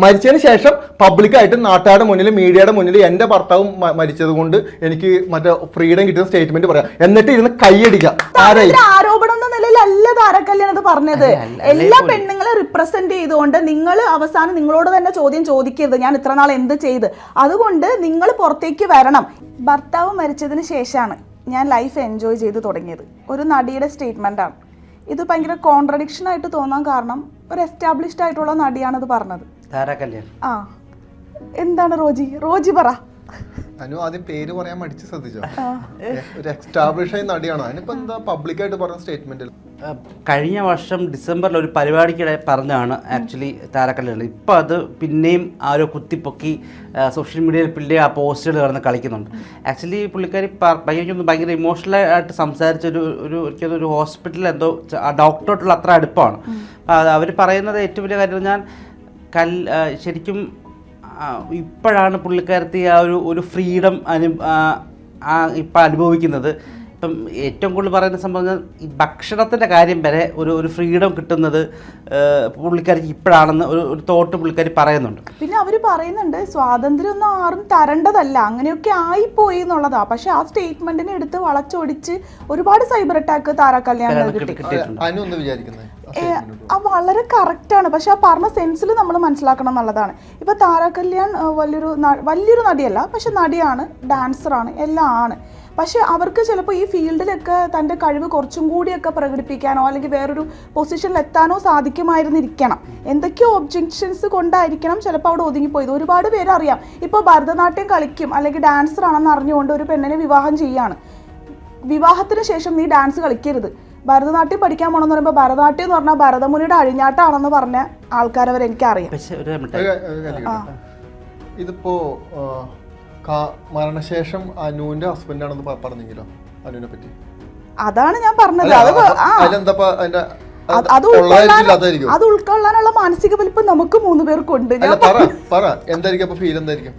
മരിച്ചതിന് ശേഷം പബ്ലിക്കായിട്ട് നാട്ടുകാരുടെ മുന്നിൽ മീഡിയയുടെ മുന്നിൽ എന്റെ ഭർത്താവും മരിച്ചത് കൊണ്ട് എനിക്ക് മറ്റേ ഫ്രീഡം കിട്ടുന്ന സ്റ്റേറ്റ്മെന്റ് പറയാം. എന്നിട്ട് ഇരുന്ന് കൈയടിക്കാം. ആരായി താങ്കളുടെ ആരോപണം എന്ന നിലയിലല്ല താരക്കല്യാൺ അത് പറഞ്ഞത്. എല്ലാ പെണ്ണുങ്ങളെ റിപ്രസെന്റ് ചെയ്തുകൊണ്ട് നിങ്ങൾ അവസാനം നിങ്ങളോട് തന്നെ ചോദ്യം ചോദിക്കരുത്. ഞാൻ ഇത്ര നാൾ എന്ത് ചെയ്ത്? അതുകൊണ്ട് നിങ്ങൾ പുറത്തേക്ക് വരണം. ഭർത്താവ് മരിച്ചതിന് ശേഷമാണ് ഞാൻ ലൈഫ് എൻജോയ് ചെയ്ത് തുടങ്ങിയത്. ഒരു നടിയുടെ സ്റ്റേറ്റ്മെന്റ് ആണ്. ഇത് ഭയങ്കര കോൺട്രഡിക്ഷൻ ആയിട്ട് തോന്നാൻ കാരണം ഒരു എസ്റ്റാബ്ലിഷ്ഡ് ആയിട്ടുള്ള നടിയാണ് ഇത് പറഞ്ഞത്. ആ. എന്താണ് റോജി? റോജി പറ. അനു ആദ്യം പേര് പറയാൻ മടിച്ച് ശ്രദ്ധിച്ചോ? ഒരു എക്സ്റ്റാബ്ലിഷ് ആയി നടിയാണോ? അതിനിപ്പോ എന്താ പബ്ലിക്കായിട്ട് പറഞ്ഞ സ്റ്റേറ്റ്മെന്റിൽ കഴിഞ്ഞ വർഷം ഡിസംബറിൽ ഒരു പരിപാടിക്കിടെ പറഞ്ഞാണ് ആക്ച്വലി താരക്കല്ലാണ് ഇപ്പം അത് പിന്നെയും ആ ഒരു കുത്തിപ്പൊക്കി സോഷ്യൽ മീഡിയയിൽ പിള്ളി ആ പോസ്റ്റുകൾ കിടന്ന് കളിക്കുന്നുണ്ട്. ആക്ച്വലി പുള്ളിക്കാരി ഭയങ്കര ഭയങ്കര ഇമോഷണൽ ആയിട്ട് സംസാരിച്ച ഒരു ഒരു എനിക്കത് ഒരു ഹോസ്പിറ്റലിൽ എന്തോ ഡോക്ടറോട്ടുള്ള അത്ര അടുപ്പമാണ് അവർ പറയുന്നത് ഏറ്റവും വലിയ കാര്യം ഞാൻ കൽ ശരിക്കും ഇപ്പോഴാണ് പുള്ളിക്കാരത്തി ആ ഒരു ഒരു ഫ്രീഡം അനു ആ, ഇപ്പം അനുഭവിക്കുന്നത്. ഇപ്പം ഏറ്റവും കൂടുതൽ പറയുന്ന സംഭവം ഈ ഭക്ഷണത്തിന്റെ കാര്യം വരെ ഒരു ഒരു ഫ്രീഡം കിട്ടുന്നത് പുള്ളിക്കാരിക്ക് ഇപ്പോഴാണെന്ന് ഒരു ഒരു തോട്ട് പുള്ളിക്കാരി പറയുന്നുണ്ട്. പിന്നെ അവർ പറയുന്നുണ്ട് സ്വാതന്ത്ര്യം ഒന്നും ആരും തരേണ്ടതല്ല. അങ്ങനെയൊക്കെ ആയിപ്പോയി എന്നുള്ളതാ. പക്ഷെ ആ സ്റ്റേറ്റ്മെന്റിനെ എടുത്ത് വളച്ചൊടിച്ച് ഒരുപാട് സൈബർ അറ്റാക്ക് താരാ കല്യാണം കിട്ടി കിട്ടി- കിട്ടിയിട്ടുണ്ട്. ആ വളരെ കറക്റ്റാണ് പക്ഷെ ആ പറഞ്ഞ സെൻസിൽ നമ്മൾ മനസ്സിലാക്കണം എന്നുള്ളതാണ്. ഇപ്പൊ താര കല്യാൺ വലിയൊരു വലിയൊരു നടിയല്ല പക്ഷെ നടിയാണ് ഡാൻസറാണ് എല്ലാം ആണ്. പക്ഷെ അവർക്ക് ചിലപ്പോൾ ഈ ഫീൽഡിലൊക്കെ തന്റെ കഴിവ് കുറച്ചും കൂടിയൊക്കെ പ്രകടിപ്പിക്കാനോ അല്ലെങ്കിൽ വേറൊരു പൊസിഷനിൽ എത്താനോ സാധിക്കുമായിരുന്നിരിക്കണം. എന്തൊക്കെയോ ഒബ്ജെക്ഷൻസ് കൊണ്ടായിരിക്കണം ചിലപ്പോൾ അവിടെ ഒതുങ്ങിപ്പോയത്. ഒരുപാട് പേര് അറിയാം. ഇപ്പോൾ ഭരതനാട്യം കളിക്കും അല്ലെങ്കിൽ ഡാൻസർ ആണെന്ന് അറിഞ്ഞുകൊണ്ട് ഒരു പെണ്ണിനെ വിവാഹം ചെയ്യാണ്. വിവാഹത്തിന് ശേഷം നീ ഡാൻസ് കളിക്കരുത്. ഭരതനാട്യം പഠിക്കാൻ പോകണമെന്ന് പറയുമ്പോൾ ഭരതനാട്യം എന്ന് പറഞ്ഞാൽ ഭരതമുനിയുടെ അഴിഞ്ഞാട്ടാണെന്ന് പറഞ്ഞ ആൾക്കാർ അവർ എനിക്കറിയാം. ഇതിപ്പോ കാ- മരണശേഷം അനുവിന്റെ ഹസ്ബൻഡ് ആണെന്ന് പ- പറഞ്ഞെങ്കിലോ? അനുവിനെ പറ്റി അതാണ് ഞാൻ പറഞ്ഞത്. അത് ആ. അതിന്റെ അത് അത് ഉൾക്കൊള്ളാനുള്ള മാനസിക വലിപ്പം നമുക്ക് മൂന്ന് പേർക്കുണ്ട്. അപ്പൊ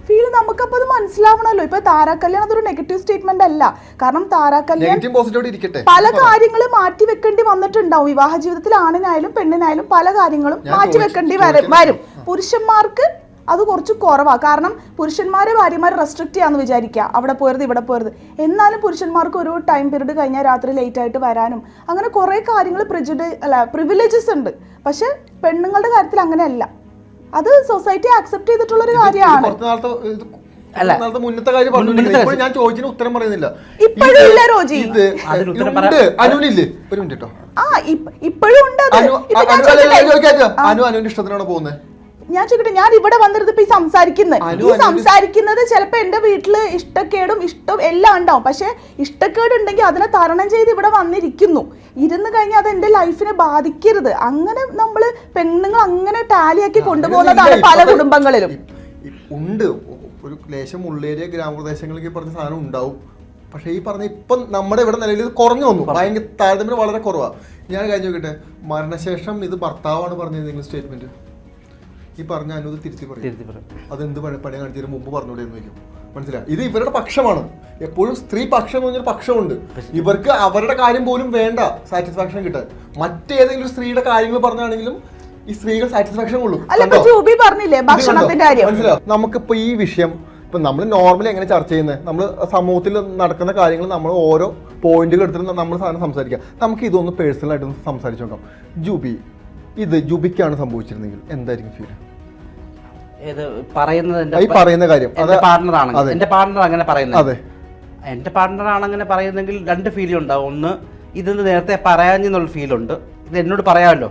ഫീൽ നമുക്കപ്പോൾ അത് മനസ്സിലാവണമല്ലോ ഇപ്പൊ താരാക്കല്യാൺ അതൊരു നെഗറ്റീവ് സ്റ്റേറ്റ്മെന്റ് അല്ല. കാരണം ഇരിക്കട്ടെ. പല കാര്യങ്ങളും മാറ്റി വെക്കേണ്ടി വന്നിട്ടുണ്ടാവും. വിവാഹ ജീവിതത്തിൽ ആണിനായാലും പെണ്ണിനായാലും പല കാര്യങ്ങളും മാറ്റി വെക്കേണ്ടി വരും. പുരുഷന്മാർക്ക് അത് കുറച്ച് കുറവാണ് കാരണം പുരുഷന്മാരെ ഭാര്യമാർ റെസ്ട്രിക്റ്റ് ചെയ്യാന്ന് വിചാരിക്കുക അവിടെ പോരുത് ഇവിടെ പോരുത്. എന്നാലും പുരുഷന്മാർക്ക് ഒരു ടൈം പീരീഡ് കഴിഞ്ഞാൽ രാത്രി ലേറ്റ് ആയിട്ട് വരാനും. അങ്ങനെ കുറേ കാര്യങ്ങൾ പ്രിജുഡ് അല്ല പ്രിവിലേജസ് ഉണ്ട്. പക്ഷെ പെണ്ണുങ്ങളുടെ കാര്യത്തിൽ അങ്ങനെയല്ല. അത് സൊസൈറ്റി ആക്സെപ്റ്റ് ചെയ്തിട്ടുള്ള ഒരു കാര്യമാണ്. അല്ല. മുന്നത്തെ കാര്യം ഞാൻ ചോദിച്ചതിന് ഉത്തരം പറയുന്നില്ല. ഇപ്പോഴും ഇല്ല ഉണ്ട്. അനുവിനില്ലേ ഒരു മിനിറ്റ് കേട്ടോ ആ ഇപ്പോഴും അനു അനുവിന്റെ ഇഷ്ടത്തിനാണ് പോകുന്നത് ഞാൻ ചോദിക്കട്ടെ ഞാൻ ഇവിടെ വന്നിരുന്ന് ഇപ്പൊ ഈ സംസാരിക്കുന്നത് ഈ സംസാരിക്കുന്നത് ചിലപ്പോ എന്റെ വീട്ടിൽ ഇഷ്ടക്കേടും ഇഷ്ടം എല്ലാം ഉണ്ടാവും. പക്ഷെ ഇഷ്ടക്കേട് ഉണ്ടെങ്കിൽ അതിനെ തരണം ചെയ്ത് ഇവിടെ വന്നിരിക്കുന്നു. ഇരുന്ന് കഴിഞ്ഞാൽ അത് എന്റെ ലൈഫിനെ ബാധിക്കരുത്. അങ്ങനെ നമ്മൾ പെണ്ണുങ്ങൾ അങ്ങനെ ടാലിയാക്കി കൊണ്ടുപോകുന്നതാണ് പല കുടുംബങ്ങളിലും. ഉണ്ട്. ഒരു ലേശം ഉള്ളേരിയ ഗ്രാമപ്രദേശങ്ങളിൽ പറഞ്ഞ സാധനം ഉണ്ടാവും. പക്ഷേ ഈ പറഞ്ഞ ഇപ്പം നമ്മുടെ ഇവിടെ നിലയിൽ ഇത് കുറഞ്ഞു വന്നു. ഭയങ്കര താരതമ്യം വളരെ കുറവാണ് ഞാൻ കഴിഞ്ഞു നോക്കട്ടെ മരണശേഷം ഇത് ഭർത്താവാണ് പറഞ്ഞത് നിങ്ങൾ സ്റ്റേറ്റ്മെന്റ്? ഈ പറഞ്ഞ അനു തിരുത്തി പറയും. തിരുത്തി പറയും. അതെന്ത് പണി കാണിച്ചതിന് മുമ്പ് പറഞ്ഞൂടെ എന്ന് ചോദിക്കും മനസ്സിലായി? ഇത് ഇവരുടെ പക്ഷമാണ്. എപ്പോഴും സ്ത്രീ പക്ഷം എന്ന് പറഞ്ഞൊരു പക്ഷമുണ്ട്. ഇവർക്ക് അവരുടെ കാര്യം പോലും വേണ്ട സാറ്റിസ്ഫാക്ഷൻ കിട്ടാൻ. മറ്റേതെങ്കിലും സ്ത്രീയുടെ കാര്യങ്ങൾ പറഞ്ഞാണെങ്കിലും ഈ സ്ത്രീകൾ സാറ്റിസ്ഫാക്ഷൻ ഉള്ളൂ അല്ല ഇപ്പൊ പറഞ്ഞില്ലേ ഭക്ഷണത്തിന്റെ കാര്യം? മനസ്സിലായോ? നമുക്കിപ്പോ ഈ വിഷയം ഇപ്പൊ നമ്മൾ നോർമലി എങ്ങനെ ചർച്ച ചെയ്യുന്നത് നമ്മൾ സമൂഹത്തിൽ നടക്കുന്ന കാര്യങ്ങൾ നമ്മൾ ഓരോ പോയിന്റുകൾ എടുത്തിട്ട് നമ്മൾ സാധനം സംസാരിക്കാം. നമുക്ക് ഇതൊന്ന് പേഴ്സണൽ ആയിട്ട് ഒന്ന് സംസാരിച്ചു നോക്കാം. ജൂബി ഇത് ജുബിക്കാണ് സംഭവിച്ചിരുന്നെങ്കിൽ എന്തായിരിക്കും ഫീൽ ഇത് പറയുന്നത് ഈ പറയുന്ന കാര്യം. എന്റെ പാർട്ണറാണ് എന്റെ പാർട്ണർ അങ്ങനെ പറയുന്നത് അതെ. എന്റെ പാർട്ണറാണ് അങ്ങനെ പറയുന്നെങ്കിൽ രണ്ട് ഫീലും ഉണ്ടാവും ഒന്ന് ഇതെന്ന് നേരത്തെ പറയാഞ്ഞെന്നുള്ള ഫീലുണ്ട് ഇത് എന്നോട് പറയാമല്ലോ.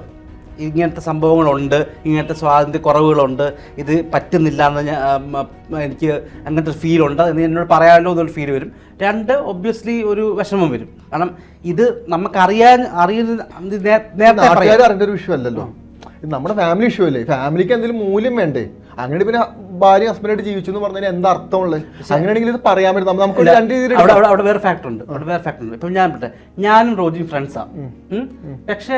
ഇങ്ങനത്തെ സംഭവങ്ങളുണ്ട് ഇങ്ങനത്തെ സ്വാതന്ത്ര്യ കുറവുകളുണ്ട് ഇത് പറ്റുന്നില്ല എന്ന് ഞാൻ എനിക്ക് അങ്ങനത്തെ ഒരു ഫീലുണ്ട് എന്ന് എന്നോട് പറയാമല്ലോ എന്നൊരു ഫീൽ വരും. രണ്ട് ഒബ്വിയസ്ലി ഒരു വിഷമം വരും. കാരണം ഇത് നമുക്കറിയാൻ അറിയുന്ന നേരത്തെ അറിയേണ്ട ഒരു ഇഷ്യൂ അല്ലല്ലോ. ഇത് നമ്മുടെ ഫാമിലി ഇഷ്യൂ അല്ലേ? ഫാമിലിക്ക് എന്തെങ്കിലും മൂല്യം വേണ്ടേ? അങ്ങനെ പിന്നെ ഭാര്യ ഹസ്ബൻഡായിട്ട് ജീവിച്ചു എന്ന് പറഞ്ഞാൽ എന്താ അർത്ഥമുള്ളത്? അങ്ങനെയാണെങ്കിൽ ഇത് പറയാൻ പറ്റും. നമുക്ക് രണ്ട് രീതിയിൽ അവിടെ അവിടെ അവിടെ വേറെ ഫാക്ടർ ഉണ്ട്. അവിടെ വേറെ ഫാക്ടർ ഉണ്ട്. ഇപ്പം ഞാൻ പറട്ടെ ഞാനും റോജിയും ഫ്രണ്ട്സാണ് പക്ഷേ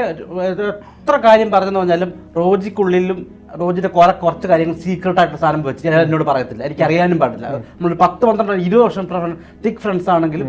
എത്ര കാര്യം പറഞ്ഞെന്ന് പറഞ്ഞാലും റോജിക്കുള്ളിലും റോജിന്റെ കുറെ കുറച്ച് കാര്യങ്ങൾ സീക്രട്ട് ആയിട്ട് സാധനം വെച്ച് ഞാൻ എന്നോട് പറയത്തില്ല. എനിക്ക് അറിയാനും പാടില്ല. നമ്മൾ പത്ത് പന്ത്രണ്ട് ഇരുപത് വർഷം തിക് ഫ്രണ്ട്സ് ആണെങ്കിലും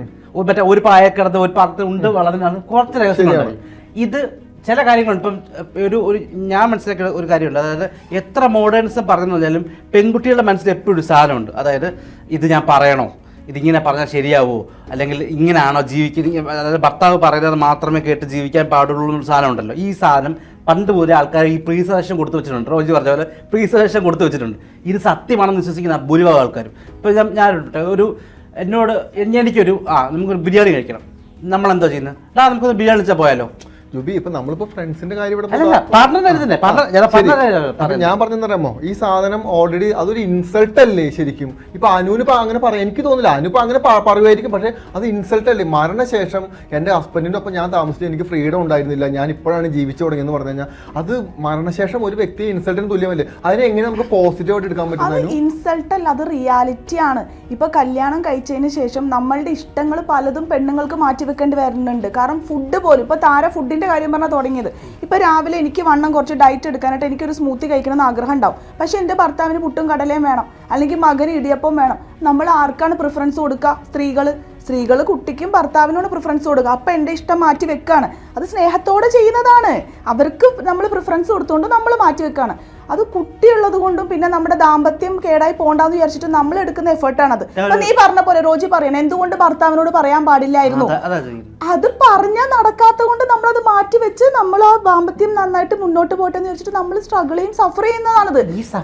മറ്റേ ഒരു പായക്കിടന്ന് ഒരു പാത്രത്തിൽ ഉണ്ട് വളർന്നാണ് കുറച്ച് രഹസ്യങ്ങളുണ്ട്. ഇത് ചില കാര്യങ്ങളുണ്ട് ഇപ്പം ഒരു ഒരു ഞാൻ മനസ്സിലാക്കിയ ഒരു കാര്യമുണ്ട്. അതായത് എത്ര മോഡേൺസ് പറഞ്ഞു വെച്ചാലും പെൺകുട്ടികളുടെ മനസ്സിൽ എപ്പോഴും ഒരു സാധനമുണ്ട്. അതായത് ഇത് ഞാൻ പറയണോ? ഇതിങ്ങനെ പറഞ്ഞാൽ ശരിയാവോ? അല്ലെങ്കിൽ ഇങ്ങനെയാണോ ജീവിക്കുന്ന അതായത് ഭർത്താവ് പറയുന്നത് മാത്രമേ കേട്ട് ജീവിക്കാൻ പാടുള്ളൂ എന്നൊരു സാധനം ഉണ്ടല്ലോ ഈ സാധനം പണ്ട് മുതലേ ആൾക്കാർ ഈ പ്രീ സജഷൻ കൊടുത്തു വെച്ചിട്ടുണ്ട്. റോജി പറഞ്ഞ പോലെ പ്രീ കൊടുത്തു വെച്ചിട്ടുണ്ട്. ഇത് സത്യമാണെന്ന് വിശ്വസിക്കുന്ന ഭൂരിഭാഗം ആൾക്കാരും. ഇപ്പോൾ ഞാൻ ഞാൻ ഒരു എന്നോട് എന്നെ- എനിക്കൊരു ആ നമുക്കൊരു ബിരിയാണി കഴിക്കണം. നമ്മളെന്തോ ചെയ്യുന്നത്? ആ നമുക്കൊന്ന് ബിരിയാണി വെച്ചാൽ പോയാലോ? ജുബി ഇപ്പൊ നമ്മളിപ്പോ ഫ്രണ്ട്സിന്റെ കാര്യം ഇവിടെ അല്ലല്ല പാർട്ണർ തന്നെ ഞാൻ പറഞ്ഞോ ഈ സാധനം ഓൾറെഡി അതൊരു ഇൻസൾട്ട് അല്ലേ ശരിക്കും? ഇപ്പൊ അനുവിന് ഇപ്പൊ അങ്ങനെ പറയാം എനിക്ക് തോന്നില്ല അനു ഇപ്പൊ അങ്ങനെ പറയുമായിരിക്കും പക്ഷെ അത് ഇൻസൾട്ട് അല്ലേ? മരണശേഷം എന്റെ ഹസ്ബൻഡിന്റെ ഒപ്പം ഞാൻ താമസിച്ചു എനിക്ക് ഫ്രീഡം ഉണ്ടായിരുന്നില്ല. ഞാൻ ഇപ്പോഴാണ് ജീവിച്ചു തുടങ്ങിയെന്ന് പറഞ്ഞു കഴിഞ്ഞാൽ അത് മരണശേഷം ഒരു വ്യക്തി ഇൻസൾട്ടിന് തുല്യമല്ലേ? അതിനെ എങ്ങനെ നമുക്ക് പോസിറ്റീവ് ആയിട്ട് എടുക്കാൻ പറ്റും ഇൻസൾട്ട് അല്ല അത് റിയാലിറ്റി ആണ്. ഇപ്പൊ കല്യാണം കഴിച്ചതിന് ശേഷം നമ്മളുടെ ഇഷ്ടങ്ങൾ പലതും പെണ്ണുങ്ങൾക്ക് മാറ്റി വെക്കേണ്ടി വരുന്നുണ്ട്. കാരണം ഫുഡ് പോലും ഇപ്പൊ താര ഫുഡിന്റെ കാര്യം പറഞ്ഞാൽ തുടങ്ങിയത്. ഇപ്പൊ രാവിലെ എനിക്ക് വണ്ണം കുറച്ച് ഡയറ്റ് എടുക്കാനായിട്ട് എനിക്കൊരു സ്മൂത്തി കഴിക്കണം എന്ന് ആഗ്രഹം ഉണ്ടാവും. പക്ഷെ എന്റെ ഭർത്താവിന് പുട്ടും കടലയും വേണം. അല്ലെങ്കിൽ മകന് ഇടിയപ്പം വേണം. നമ്മൾ ആർക്കാണ് പ്രിഫറൻസ് കൊടുക്കുക സ്ത്രീകൾ സ്ത്രീകൾ കുട്ടിക്കും ഭർത്താവിനോട് പ്രിഫറൻസ് കൊടുക്കുക അപ്പം എന്റെ ഇഷ്ടം മാറ്റി വെക്കാണ്. അത് സ്നേഹത്തോടെ ചെയ്യുന്നതാണ്. അവർക്ക് നമ്മൾ പ്രിഫറൻസ് കൊടുത്തുകൊണ്ട് നമ്മൾ മാറ്റി വെക്കാണ്. അത് കുട്ടിയുള്ളത് കൊണ്ടും പിന്നെ നമ്മുടെ ദാമ്പത്യം കേടായി പോണ്ടെന്ന് വിചാരിച്ചിട്ട് നമ്മൾ എടുക്കുന്ന എഫേർട്ടാണത്. അപ്പൊ നീ പറഞ്ഞ പോലെ റോജി പറയണം എന്തുകൊണ്ട് ഭർത്താവിനോട് പറയാൻ പാടില്ലായിരുന്നു? അത് പറഞ്ഞാൽ നടക്കാത്ത കൊണ്ട് നമ്മളത് മാറ്റി വെച്ച് നമ്മൾ ആ ദാമ്പത്യം നന്നായിട്ട് മുന്നോട്ട് പോട്ടെ എന്ന് വെച്ചിട്ട് നമ്മൾ സ്ട്രഗിൾ ചെയ്യും സഫർ ചെയ്യുന്നതാണത്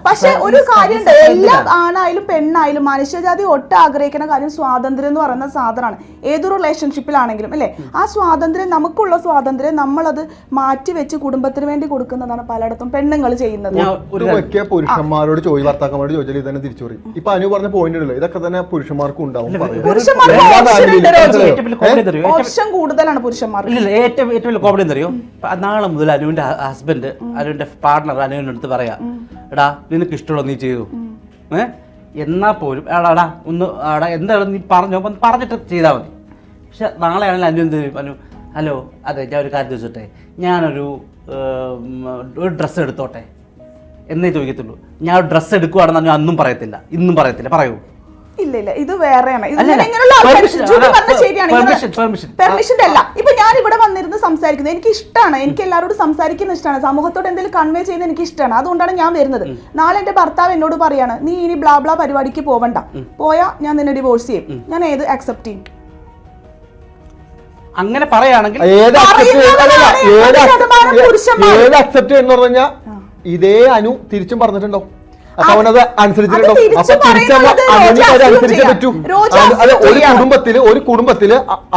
പക്ഷെ ഒരു കാര്യം കാര്യമുണ്ട് എല്ലാ ആണായാലും പെണ്ണായാലും മനുഷ്യജാതി ഒട്ട് ആഗ്രഹിക്കുന്ന കാര്യം സ്വാതന്ത്ര്യം എന്ന് പറയുന്ന സാധനമാണ്. ഏതൊരു റിലേഷൻഷിപ്പിലാണെങ്കിലും അല്ലേ? ആ സ്വാതന്ത്ര്യം നമുക്കുള്ള സ്വാതന്ത്ര്യം നമ്മളത് മാറ്റി വെച്ച് കുടുംബത്തിന് വേണ്ടി കൊടുക്കുന്നതാണ് പലയിടത്തും പെണ്ണുങ്ങൾ ചെയ്യുന്നത്. കാര്യം- പുരുഷന്മാരോട് ചോദി ഭർത്താക്കന്മാരോട് ചോദിച്ചാൽ ഇതന്നെ തിരിച്ചു പറയും. ഇപ്പൊ അനു പറഞ്ഞ പോയിന്റ് ഉണ്ടല്ലോ ഇതൊക്കെ തന്നെ പുരുഷന്മാർക്കും ഉണ്ടാവും ഓപ്ഷൻ കൂടുതലാണ് പുരുഷന്മാർ ഇല്ല ഏറ്റവും ഏറ്റവും വലിയ കോമഡി എന്തറിയോ നാളെ മുതൽ അനുവിന്റെ ഹസ്ബൻഡ് അനുവിന്റെ പാർട്ണർ അനുവിന്റെ അടുത്ത് പറയാ എടാ നിനക്ക് ഇഷ്ടമുള്ള നീ ചെയ്തു? ഏ? എന്നാ പോലും എടാ എടാ ഒന്ന് എടാ എന്താണ് നീ പറഞ്ഞോ? പറഞ്ഞിട്ട് ചെയ്താൽ മതി. പക്ഷെ നാളെ ആണെങ്കിൽ അനു എന്ത് അനു ഹലോ അതെ ഞാൻ ഒരു കാര്യം ചോദിച്ചോട്ടെ? ഞാനൊരു ഒരു ഡ്രസ്സ് എടുത്തോട്ടെ? എന്നേ ചോദിക്കത്തുള്ളൂ. ഞാൻ ഡ്രസ്സ് എടുക്കുവാണെന്ന് ഞാൻ അന്നും പറയത്തില്ല. ഇന്നും പറയത്തില്ല. പറയൂ. ഇല്ല ഇല്ല. ഇത് വേറെയാണ്. പെർമിഷന്റെ അല്ല. ഇപ്പൊ ഞാൻ ഇവിടെ വന്നിരുന്ന് സംസാരിക്കുന്നത് എനിക്ക് ഇഷ്ടമാണ് എനിക്ക് എല്ലാവരോടും സംസാരിക്കുന്ന ഇഷ്ടമാണ് സമൂഹത്തോട് എന്തെങ്കിലും കൺവേ ചെയ്യുന്നത് എനിക്ക് ഇഷ്ടമാണ് അതുകൊണ്ടാണ് ഞാൻ വരുന്നത്. നാളെ എന്റെ ഭർത്താവ് എന്നോട് പറയാണ് നീ ഇനി ബ്ലാ ബ്ലാ പരിപാടിക്ക് പോവണ്ട. പോയാ ഞാൻ നിന്നെ ഡിവോഴ്സ് ചെയ്യും. ഞാൻ ഏത് അക്സെപ്റ്റ് ചെയ്യും? അങ്ങനെ പറയുകയാണെങ്കിൽ ഏത് അക്സെപ്റ്റ് എന്ന് പറഞ്ഞു കഴിഞ്ഞാൽ ഇതേ അനു തിരിച്ചും പറഞ്ഞിട്ടുണ്ടോ അവനത് അനുസരിച്ചിട്ടുണ്ടോ അപ്പൊ അനുസരിച്ചേ പറ്റൂ. അത് ഒരു. കുടുംബത്തിൽ ഒരു കുടുംബത്തിൽ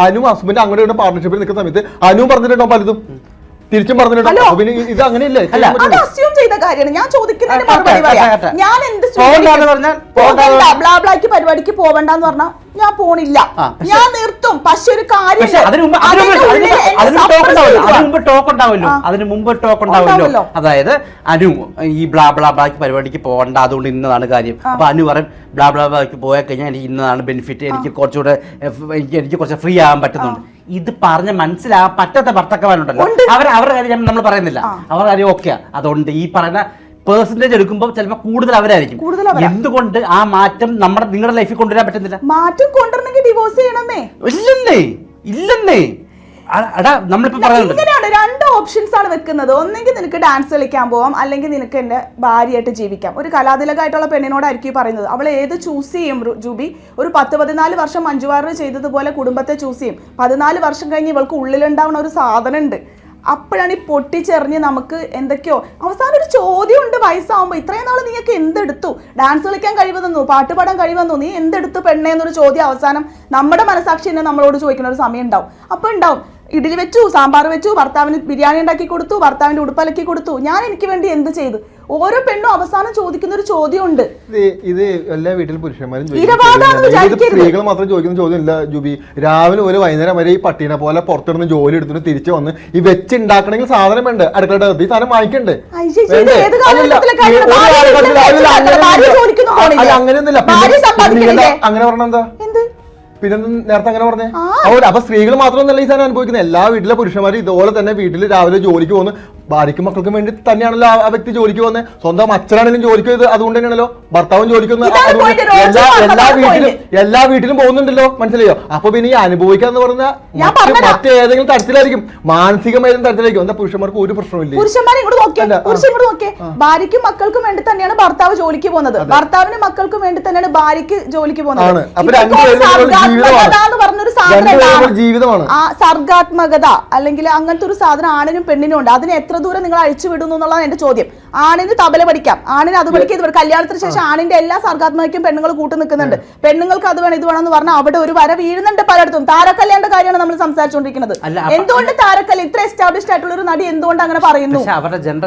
അനു ഹസ്ബൻഡ് അങ്ങോട്ട് ഇങ്ങോട്ട് പാർട്ണർഷിപ്പിൽ നിൽക്കുന്ന സമയത്ത് അനു പറഞ്ഞിട്ടുണ്ടോ പലതും. തിരിച്ചും പറഞ്ഞിട്ടുണ്ടോ ഇത് അങ്ങനെയല്ലേ? അത്. അസ്യൂം ചെയ്ത കാര്യമാണ്. ഞാൻ ചോദിക്കുന്നതിന് മറുപടി പറയാം. ഞാൻ എന്ത് പരിപാടിക്ക് പോവണ്ടെന്ന് പറഞ്ഞാൽ ഞാൻ പോണില്ല. ഞാൻ നിർത്തും. പക്ഷെ ഒരു കാര്യം അതിന് മുമ്പ് ടോക്ക് ഉണ്ടാവുമല്ലോ. അതായത് അനു ഈ ബ്ലാ ബ്ലാ ബ്ലാക്ക് പരിപാടിക്ക് പോകണ്ട അതുകൊണ്ട് ഇന്നതാണ് കാര്യം. അപ്പൊ അനു പറയും ബ്ലാ ബ്ലാ ബ്ലാക്ക് പോയാൽ കഴിഞ്ഞാൽ എനിക്ക് ഇന്നതാണ് ബെനിഫിറ്റ് എനിക്ക് കുറച്ചുകൂടെ എനിക്ക് എനിക്ക് കുറച്ച് ഫ്രീ ആകാൻ പറ്റുന്നുണ്ട്. ഇത് പറഞ്ഞ് മനസ്സിലാ പറ്റാത്ത ഭർത്താക്കന്മാരുണ്ടല്ലോ. അവർ അവരുടെ കാര്യം നമ്മൾ പറയുന്നില്ല. അവരുടെ കാര്യം ഓക്കെ അതുകൊണ്ട് ഈ പറയുന്ന പേഴ്സന്റേജ് എടുക്കുമ്പോൾ ചിലപ്പോൾ കൂടുതൽ അവരായിരിക്കും. എന്തുകൊണ്ട് ആ മാറ്റം നമ്മുടെ നിങ്ങളുടെ ലൈഫിൽ കൊണ്ടുവരാൻ പറ്റുന്നില്ല? മാറ്റം കൊണ്ടുവരണമെങ്കിൽ ഡിവോഴ്സ് ചെയ്യണമേ. ഇല്ലെന്നേ. ഇല്ലെന്നേ. നമ്മളിപ്പോ ഇങ്ങനെയാണ് രണ്ട് ഓപ്ഷൻസ് ആണ് വെക്കുന്നത്. ഒന്നെങ്കിൽ നിനക്ക് ഡാൻസ് കളിക്കാൻ പോവാം അല്ലെങ്കിൽ നിനക്ക് എന്റെ ഭാര്യയായിട്ട് ജീവിക്കാം. ഒരു കലാതിലകായിട്ടുള്ള പെണ്ണിനോടായിരിക്കും ഈ പറയുന്നത്. അവൾ ഏത് ചൂസ് ചെയ്യും ജൂബി? ഒരു പത്ത് പതിനാല് വർഷം മഞ്ജുവാറിന് ചെയ്തതുപോലെ കുടുംബത്തെ ചൂസ് ചെയ്യും. പതിനാല് വർഷം കഴിഞ്ഞ് ഇവൾക്ക് ഉള്ളിലുണ്ടാവുന്ന ഒരു സാധനം ഉണ്ട് അപ്പോഴാണ് ഈ പൊട്ടിച്ചെറിഞ്ഞ് നമുക്ക് എന്തൊക്കെയോ അവസാനം ഒരു ചോദ്യം ഉണ്ട് വയസ്സാവുമ്പോൾ ഇത്രയും നാൾ നീയൊക്കെ എന്തെടുത്തു? ഡാൻസ് കളിക്കാൻ കഴിവ് പാട്ടുപാടാൻ പാട്ട് പാടാൻ കഴിവ് തന്നു നീ എന്തെടുത്തു പെണ്ണേ എന്നൊരു ചോദ്യം അവസാനം നമ്മുടെ മനസാക്ഷി തന്നെ നമ്മളോട് ചോദിക്കുന്ന ഒരു സമയം ഉണ്ടാവും. അപ്പോൾ ഉണ്ടാവും. ഇഡലി വെച്ചു സാമ്പാർ വെച്ചു ഭർത്താവിന് ബിരിയാണി ഉണ്ടാക്കി കൊടുത്തു ഭർത്താവിന്റെ ഉടുപ്പലക്കി കൊടുത്തു. ഞാൻ എനിക്ക് വേണ്ടി എന്ത് ചെയ്തു? ഓരോ പെണ്ണും അവസാനം ചോദിക്കുന്ന ഒരു ചോദ്യമുണ്ട്. ഇത് ഇത് എല്ലാ വീട്ടിലും പുരുഷന്മാരും. സ്ത്രീകൾ മാത്രം ചോദിക്കുന്ന ചോദ്യം ഇല്ല ജുബി. രാവിലെ ഒരു വൈകുന്നേരം വരെ ഈ പട്ടീനെ പോലെ പുറത്തിരുന്ന് ജോലി എടുത്തിട്ട് തിരിച്ചു വന്ന് ഈ വെച്ചുണ്ടാക്കണമെങ്കിൽ സാധനം വേണ്ട? അടുക്കളയുടെ ഈ സാധനം വാങ്ങിക്കണ്ടേ? അങ്ങനെ പറഞ്ഞെന്താ പിന്നെ നേരത്തെ അങ്ങനെ പറഞ്ഞേ? അപ്പൊ സ്ത്രീകൾ മാത്രമൊന്നല്ല ഈ സാധനം അനുഭവിക്കുന്നത്. എല്ലാ വീട്ടിലെ പുരുഷന്മാരും ഇതുപോലെ തന്നെ വീട്ടിൽ രാവിലെ ജോലിക്ക് പോകുന്നു. ഭാര്യയ്ക്കും മക്കൾക്കും വേണ്ടി തന്നെയാണല്ലോ ആ- വ്യക്തി ജോലിക്ക് പോകുന്നത്. സ്വന്തം അച്ഛനാണെങ്കിലും ജോലിക്ക് പോയത് അതുകൊണ്ട് തന്നെയാണല്ലോ ഭർത്താവും ജോലിക്ക് എല്ലാ എല്ലാ വീട്ടിലും എല്ലാ വീട്ടിലും പോകുന്നുണ്ടല്ലോ. മനസ്സിലായോ? അപ്പൊ പിന്നെ ഈ അനുഭവിക്കാന്ന് പറഞ്ഞാൽ ഞാൻ പറഞ്ഞതാ. മറ്റേതെങ്കിലും തരത്തിലായിരിക്കും. മാനസികമായതും തരത്തിലായിരിക്കും. എന്താ പുരുഷന്മാർക്ക് ഒരു പ്രശ്നമില്ല പുരുഷന്മാരെ ഇങ്ങോട്ട് പുരുഷൻ ഇങ്ങോട്ട് നോക്കിയേ. ഭാര്യയ്ക്കും മക്കൾക്കും വേണ്ടി തന്നെയാണ് ഭർത്താവ് ജോലിക്ക് പോകുന്നത്. ഭർത്താവിനും മക്കൾക്കും വേണ്ടി തന്നെയാണ് ഭാര്യയ്ക്ക് ജോലിക്ക് പോകുന്നത്. എന്ന് പറഞ്ഞൊരു സാധനം സർഗാത്മകത. അല്ലെങ്കിൽ അങ്ങനത്തെ ഒരു സാധനം ആണിനും പെണ്ണിനും ഉണ്ട്. അതിന് എത്ര ദൂരം നിങ്ങൾ അഴിച്ചു വിടുന്നു എന്നുള്ളതാണ് എന്റെ ചോദ്യം. ആണിന് തബല പഠിക്കാം. ആണിന് അത് പഠിക്കുക. ഇത് കല്യാണത്തിന് ശേഷം ആണിന്റെ എല്ലാ സർഗാത്മകയ്ക്കും പെണ്ണുങ്ങൾ കൂട്ടു നിൽക്കുന്നുണ്ട്. പെണ്ണുങ്ങൾക്ക് അത് വേണം ഇത് വേണം എന്ന് പറഞ്ഞാൽ അവിടെ ഒരു വര വീഴുന്നുണ്ട് പലയിടത്തും. താരക്കല്യാന്റെ കാര്യമാണ് നമ്മൾ സംസാരിച്ചുകൊണ്ടിരിക്കുന്നത്. എന്തുകൊണ്ട് താരക്കല്യാൺ ഇത്ര എസ്റ്റാബ്ലിഷ്ഡ് ആയിട്ടുള്ള ഒരു നടി എന്തുകൊണ്ട് അങ്ങനെ പറയുന്നു?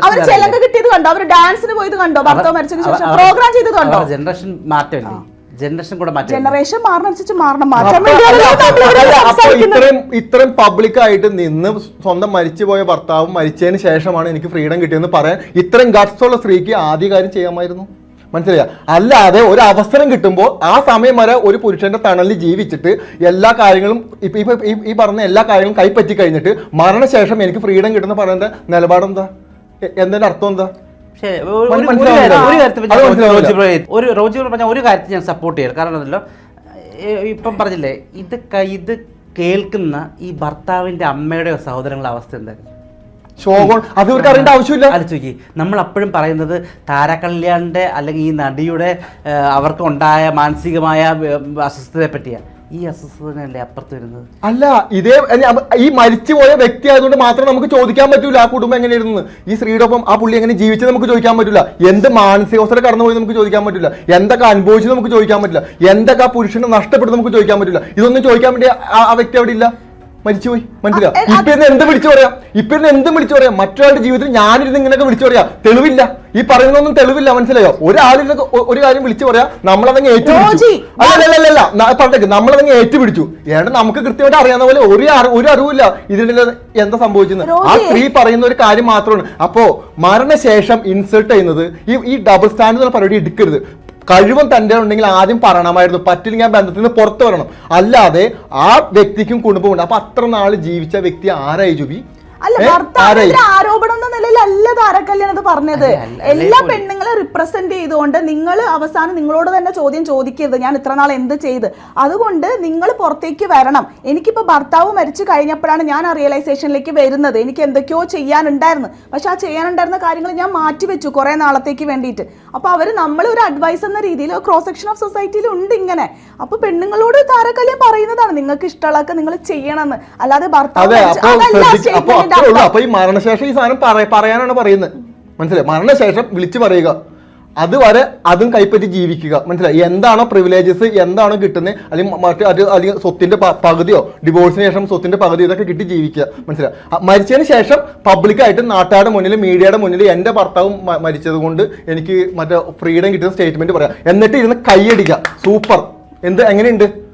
അവർ ചെലങ്ക കിട്ടിയത് കണ്ടോ? അവർ ഡാൻസിന് പോയത് കണ്ടോ? ഭർത്താവ് മരിച്ചതിന് ശേഷം പ്രോഗ്രാം ചെയ്തത് കണ്ടോ? ജനറേഷൻ മാറ്റമില്ലേ? ജനറേഷൻ കൂടെ മാറ്റം ജനറേഷൻ മാറണമനുസരിച്ച് മാറണം. ഇത്രയും ഇത്രയും പബ്ലിക് ആയിട്ട് നിന്ന് സ്വന്തം മരിച്ചുപോയ ഭർത്താവും മരിച്ചതിന് ശേഷമാണ് എനിക്ക് ഫ്രീഡം കിട്ടിയെന്ന് പറയാൻ ഇത്രയും ഗട്ട്സ് ഉള്ള സ്ത്രീക്ക് ആദ്യ കാര്യം ചെയ്യാമായിരുന്നു. മനസ്സിലായ? അല്ലാതെ ഒരു അവസരം കിട്ടുമ്പോൾ ആ സമയം വരെ ഒരു പുരുഷന്റെ തണലിൽ ജീവിച്ചിട്ട് എല്ലാ കാര്യങ്ങളും ഇപ്പൊ ഈ- പറഞ്ഞ എല്ലാ കാര്യങ്ങളും കൈപ്പറ്റി കഴിഞ്ഞിട്ട് മരണശേഷം എനിക്ക് ഫ്രീഡം കിട്ടുന്ന പറയുന്ന നിലപാടെന്താ? എന്തിന്റെ അർത്ഥം എന്താ? ഒരു-. റോജി പറഞ്ഞ ഒരു കാര്യത്തിൽ ഞാൻ സപ്പോർട്ട് ചെയ്യാം കാരണം അതല്ലോ ഇപ്പം പറഞ്ഞില്ലേ ഇത് ഇത് കേൾക്കുന്ന ഈ ഭർത്താവിന്റെ അമ്മയുടെയോ സഹോദരങ്ങളുടെ അവസ്ഥ എന്തായിരുന്നു ശോകം അത് ഇവർക്ക് അറിയേണ്ട ആവശ്യമില്ല. ആലോചിക്ക് നമ്മൾ അപ്പോഴും പറയുന്നത് താരകല്യാണിന്റെ അല്ലെങ്കിൽ ഈ നടിയുടെ അവർക്ക് ഉണ്ടായ മാനസികമായ അസ്വസ്ഥതയെ പറ്റിയാണ്. ഈ അസ്വസ്ഥതയല്ലേ അപ്പുറത്ത് വരുന്നത്? അല്ല ഇതേ ഈ മരിച്ചു ഈ മരിച്ചുപോയ വ്യക്തി ആയതുകൊണ്ട് മാത്രം നമുക്ക് ചോദിക്കാൻ പറ്റൂല ആ കുടുംബം എങ്ങനെയായിരുന്നു. ഈ സ്ത്രീയുടെ ഒപ്പം ആ പുള്ളി എങ്ങനെ ജീവിച്ചത് നമുക്ക് ചോദിക്കാൻ പറ്റില്ല എന്ത് മാനസികാവസ്ഥ കടന്നുപോയി നമുക്ക് ചോദിക്കാൻ പറ്റില്ല എന്തൊക്കെ അനുഭവിച്ചത് നമുക്ക് ചോദിക്കാൻ പറ്റില്ല എന്തൊക്കെ ആ പുരുഷനെ നഷ്ടപ്പെട്ടത് നമുക്ക് ചോദിക്കാൻ പറ്റില്ല ഇതൊന്നും ചോദിക്കാൻ വേണ്ടി ആ വ്യക്തി അവിടെ ഇല്ല? മരിച്ചുപോയി മനസ്സിലായി? ഇപ്പൊ ഇന്ന് എന്ത് വിളിച്ചു പറയാം? ഇപ്പൊ ഇന്ന് എന്ത് വിളിച്ചു പറയാം? മറ്റൊരാളുടെ ജീവിതത്തിൽ ഞാനിരുന്ന് ഇങ്ങനെയൊക്കെ വിളിച്ചു പറയാം. തെളിവില്ല. ഈ പറയുന്നൊന്നും തെളിവില്ല മനസ്സിലായോ? ഒരാളിരുന്ന് ഒരു കാര്യം വിളിച്ചു പറയാം നമ്മളതങ്ങ് ഏറ്റുപിടിച്ചു അല്ലല്ലല്ല പറഞ്ഞേക്ക്. നമ്മളതങ്ങ് ഏറ്റുപിടിച്ചു ഏതാണ്ട് നമുക്ക് കൃത്യമായിട്ട് അറിയാവുന്ന പോലെ ഒരു ഒരു അറിവില്ല ഇതിന്റെ എന്താ സംഭവിച്ചത് ആ. സ്ത്രീ പറയുന്ന ഒരു കാര്യം മാത്രമാണ്. അപ്പോ മരണശേഷം ഇൻസേർട്ട് ചെയ്യുന്നത് ഈ ഈ ഡബിൾ സ്റ്റാൻഡ് എന്നുള്ള പരിപാടി എടുക്കരുത്. കഴിവും തന്റെ ഉണ്ടെങ്കിൽ ആദ്യം പറയണമായിരുന്നു. പറ്റില്ല ഞാൻ ബന്ധത്തിൽ നിന്ന് പുറത്ത് വരണം. അല്ലാതെ ആ വ്യക്തിക്കും കുടുംബമുണ്ട് അപ്പൊ അത്ര നാൾ ജീവിച്ച വ്യക്തി ആരായി ജുബി? അല്ല ആരോപണം എന്ന നിലയിലല്ല താരക്കല്യാൺ അത് പറഞ്ഞത്. എല്ലാ പെണ്ണുങ്ങളെ റിപ്രസെന്റ് ചെയ്തുകൊണ്ട് നിങ്ങൾ അവസാനം നിങ്ങളോട് തന്നെ ചോദ്യം ചോദിക്കരുത്. ഞാൻ ഇത്ര നാൾ എന്ത് ചെയ്ത്? അതുകൊണ്ട് നിങ്ങൾ പുറത്തേക്ക് വരണം. എനിക്കിപ്പോ ഭർത്താവ് മരിച്ചു കഴിഞ്ഞപ്പോഴാണ് ഞാൻ ആ റിയലൈസേഷനിലേക്ക് വരുന്നത്. എനിക്ക് എന്തൊക്കെയോ ചെയ്യാനുണ്ടായിരുന്നു. പക്ഷെ ആ ചെയ്യാനുണ്ടായിരുന്ന കാര്യങ്ങൾ ഞാൻ മാറ്റി വെച്ചു കുറെ നാളത്തേക്ക് വേണ്ടിയിട്ട്. അപ്പൊ അവർ നമ്മൾ ഒരു അഡ്വൈസ് എന്ന രീതിയിൽ ക്രോസ് സെക്ഷൻ ഓഫ് സൊസൈറ്റിയിൽ ഉണ്ട് ഇങ്ങനെ. അപ്പൊ പെണ്ണുങ്ങളോട് താരക്കല്യം പറയുന്നതാണ്. നിങ്ങൾക്ക് ഇഷ്ടമുള്ളതൊക്കെ നിങ്ങൾ ചെയ്യണമെന്ന്. അല്ലാതെ ഭർത്താവ് അപ്പൊ ഈ മരണശേഷം ഈ സാധനം പറയാനാണ് പറയുന്നത്. മനസ്സിലായി? മരണശേഷം വിളിച്ചു പറയുക. അതുവരെ അതും കൈപ്പറ്റി ജീവിക്കുക. മനസ്സിലായി? എന്താണോ പ്രിവിലേജസ് എന്താണോ കിട്ടുന്നത് അല്ലെങ്കിൽ മറ്റേ അത് അല്ലെങ്കിൽ സ്വത്തിന്റെ പകുതിയോ ഡിവോഴ്സിന് ശേഷം സ്വത്തിന്റെ പകുതി ഇതൊക്കെ കിട്ടി ജീവിക്കുക. മനസ്സിലായി? മരിച്ചതിന് ശേഷം പബ്ലിക്കായിട്ട് നാട്ടുകാരുടെ മുന്നിൽ മീഡിയയുടെ മുന്നിൽ എന്റെ ഭർത്താവും മരിച്ചത് കൊണ്ട് എനിക്ക് മറ്റേ ഫ്രീഡം കിട്ടുന്ന സ്റ്റേറ്റ്മെന്റ് പറയാം. എന്നിട്ട് ഇരുന്ന് കൈയടിക്കുക. സൂപ്പർ എന്ത്? എങ്ങനെയുണ്ട്?